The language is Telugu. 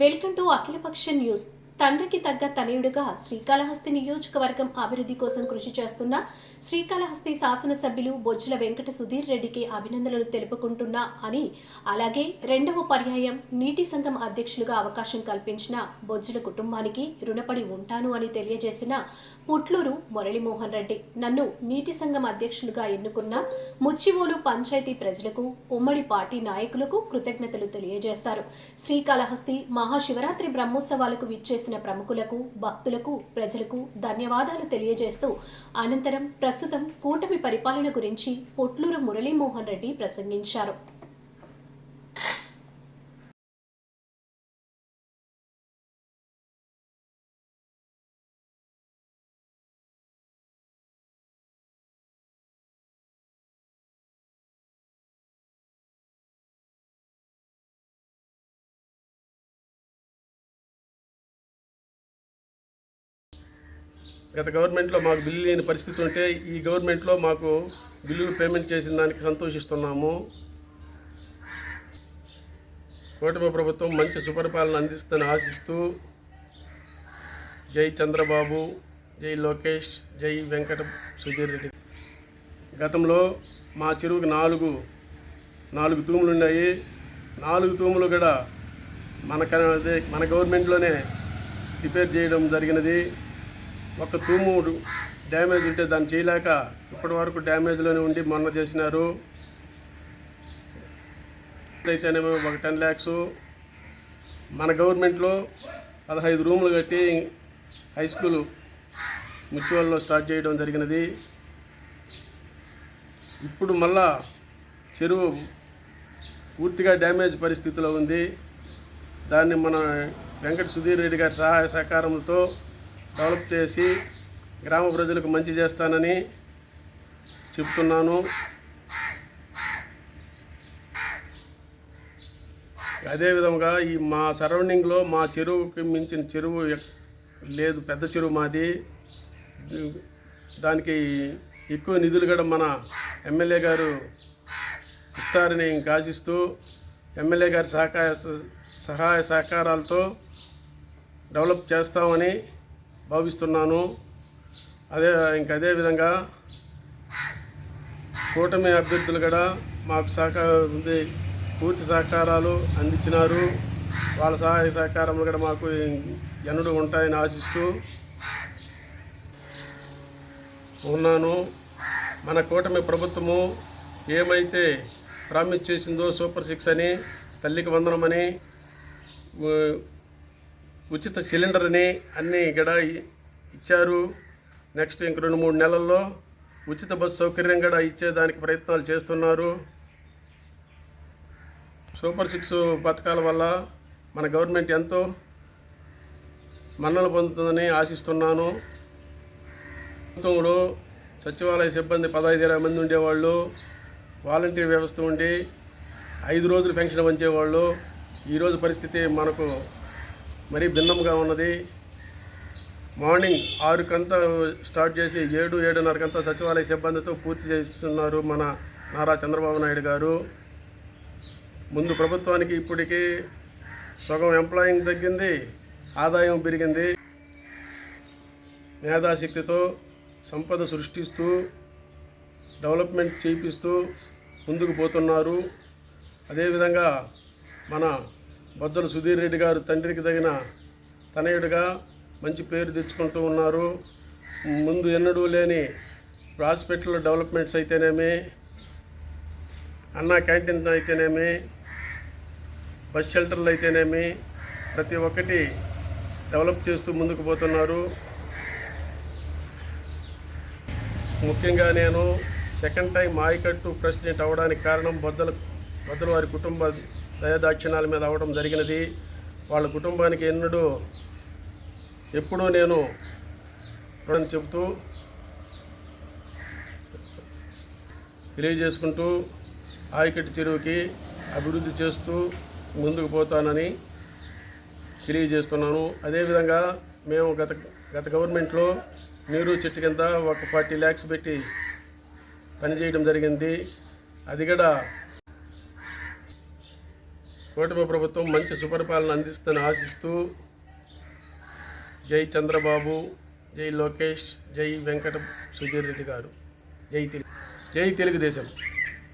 వెల్కమ్ టు అఖిలపక్ష న్యూస్. తండ్రికి తగ్గ తనయుడుగా శ్రీకాళహస్తి నియోజకవర్గం అభివృద్ధి కోసం కృషి చేస్తున్న శ్రీకాళహస్తి శాసనసభ్యులు బొజ్జల వెంకట సుధీర్ రెడ్డికి అభినందనలు తెలుపుకుంటున్నా అని అలాగే రెండవ పర్యాయం నీటి సంఘం అధ్యక్షులుగా అవకాశం కల్పించిన బొజ్జల కుటుంబానికి రుణపడి ఉంటాను అని తెలియజేసిన పుట్లూరు మురళీమోహన్ రెడ్డి నన్ను నీటి సంఘం అధ్యక్షులుగా ఎన్నుకున్న ముచ్చివోలు పంచాయతీ ప్రజలకు ఉమ్మడి పార్టీ నాయకులకు కృతజ్ఞతలు తెలియజేశారు శ్రీకాళహస్తి మహాశివరాత్రి బ్రహ్మోత్సవాలకు విచ్చేసి విచ్చేసిన ప్రముఖులకు భక్తులకు ప్రజలకు ధన్యవాదాలు తెలియజేస్తూ అనంతరం ప్రస్తుతం కూటమి పరిపాలన గురించి పొట్లూరు మురళీమోహన్ రెడ్డి ప్రసంగించారు. గత గవర్నమెంట్లో మాకు బిల్లు లేని పరిస్థితి ఉంటే ఈ గవర్నమెంట్లో మాకు బిల్లులు పేమెంట్ చేసిన దానికి సంతోషిస్తున్నాము. కూటమి ప్రభుత్వం మంచి సుపరిపాలన అందిస్తుందని ఆశిస్తూ జై చంద్రబాబు జై లోకేష్ జై వెంకట సుధీర్ రెడ్డి. గతంలో మా చెరువుకి నాలుగు నాలుగు తూములు ఉన్నాయి. నాలుగు తూములు కూడా మన మన గవర్నమెంట్లోనే రిపేర్ చేయడం జరిగినది. ఒక తూము డ్యామేజ్ ఉంటే దాన్ని చేయలేక ఇప్పటి వరకు డ్యామేజ్లోనే ఉండి మొన్న చేసినారు. అయితేనేమో ఒక టెన్ ల్యాక్స్ మన గవర్నమెంట్లో పదహైదు రూములు కట్టి హై స్కూలు ముచ్యువల్లో స్టార్ట్ చేయడం జరిగినది. ఇప్పుడు మళ్ళా చెరువు పూర్తిగా డ్యామేజ్ పరిస్థితిలో ఉంది. దాన్ని మన వెంకట సుధీర్ రెడ్డి గారి సహాయ సహకారంతో డెవలప్ చేసి గ్రామ ప్రజలకు మంచి చేస్తానని చెప్తున్నాను. అదేవిధంగా ఈ మా సరౌండింగ్లో మా చెరువుకి మించిన చెరువు లేదు పెద్ద చెరువు మాది. దానికి ఎక్కువ నిధులు కూడా మన ఎమ్మెల్యే గారు ఇస్తారని ఆశిస్తూ ఎమ్మెల్యే గారి సహకార సహాయ సహకారాలతో డెవలప్ చేస్తామని భావిస్తున్నాను. అదే ఇంక అదే విధంగా కూటమి అభ్యర్థులు కూడా మాకు సహకారం ఉంది. పూర్తి సహకారాలు అందించినారు. వాళ్ళ సహాయ సహకారములు కూడా మాకు ఎన్నడూ ఉంటాయని ఆశిస్తూ ఉన్నాను. మన కూటమి ప్రభుత్వము ఏమైతే ప్రామిస్ చేసిందో సూపర్ సిక్స్ అని తల్లికి వందనమని ఉచిత సిలిండర్ అని అన్నీ ఇక్కడ ఇచ్చారు. నెక్స్ట్ ఇంక రెండు మూడు నెలల్లో ఉచిత బస్సు సౌకర్యం కూడా ఇచ్చేదానికి ప్రయత్నాలు చేస్తున్నారు. సూపర్ సిక్స్ పథకాల వల్ల మన గవర్నమెంట్ ఎంతో మన్నలు పొందుతుందని ఆశిస్తున్నాను. ప్రభుత్వంలో సచివాలయ సిబ్బంది పదహైదు ఇరవై మంది ఉండేవాళ్ళు. వాలంటీర్ వ్యవస్థ ఉండి ఐదు రోజులు పెన్షన్ పంచేవాళ్ళు. ఈరోజు పరిస్థితి మనకు మరీ భిన్నంగా ఉన్నది. మార్నింగ్ ఆరుకంతా స్టార్ట్ చేసి ఏడు ఏడున్నరకంతా సచివాలయ సిబ్బందితో పూర్తి చేస్తున్నారు మన నారా చంద్రబాబు నాయుడు గారు. ముందు ప్రభుత్వానికి ఇప్పటికీ సగం ఎంప్లాయింగ్ తగ్గింది ఆదాయం పెరిగింది. మేధాశక్తితో సంపద సృష్టిస్తూ డెవలప్మెంట్ చేపిస్తూ ముందుకు పోతున్నారు. అదేవిధంగా మన బొద్దల సుధీర్ రెడ్డి గారు తండ్రికి తగిన తనయుడిగా మంచి పేరు తెచ్చుకుంటూ ఉన్నారు. ముందు ఎన్నడూ లేని హాస్పిటల్ డెవలప్మెంట్స్ అయితేనేమి అన్నా క్యాంటీన్ అయితేనేమి బస్ షెల్టర్లు అయితేనేమి ప్రతి ఒక్కటి డెవలప్ చేస్తూ ముందుకు పోతున్నారు. ముఖ్యంగా నేను సెకండ్ టైం మాయకట్టు ప్రెసిడెంట్ అవ్వడానికి కారణం బొద్దల బొద్దల వారి కుటుంబ దయదాక్షిణాల మీద అవ్వడం జరిగినది. వాళ్ళ కుటుంబానికి ఎన్నడూ ఎప్పుడూ నేను రుణం చెబుతూ తెలియజేసుకుంటూ ఆయకట్టు చెరువుకి అభివృద్ధి చేస్తూ ముందుకు పోతానని తెలియజేస్తున్నాను. అదేవిధంగా మేము గత గత గవర్నమెంట్లో నీరు చెట్టు కింద ఒక ఫార్టీ ల్యాక్స్ పెట్టి పనిచేయడం జరిగింది. అది కూడా కూటమి ప్రభుత్వం మంచి సుపరిపాలన అందిస్తుందని ఆశిస్తూ జై చంద్రబాబు జై లోకేష్ జై వెంకట సుధీర్ రెడ్డి గారు. జై తెలుగు జై తెలుగుదేశం.